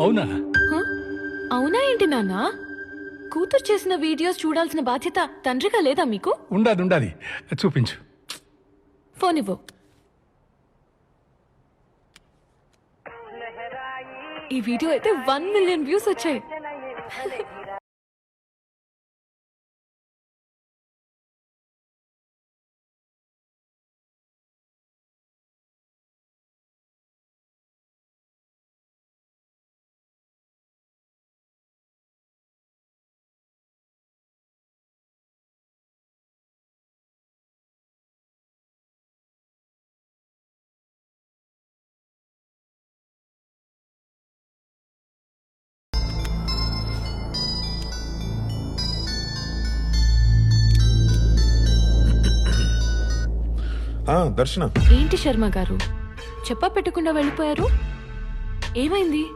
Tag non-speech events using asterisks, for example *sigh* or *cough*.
అవునా? హ? అవునా ఏంటి నాన్న? కూతురు చేసిన వీడియోస్ చూడాల్సిన బాధ్యత తండ్రిగా లేదా మీకు? ఉండాది ఉండాది. చూపించు. ఫోన్ ఇవ్వు ఈ వీడియో అయితే వన్ మిలియన్ వ్యూస్ వచ్చాయి. *laughs* *laughs* దర్శన. ఏంటి శర్మ గారు? చెప్ప పెట్టకుండా వెళ్ళిపోయారు? ఏమైంది?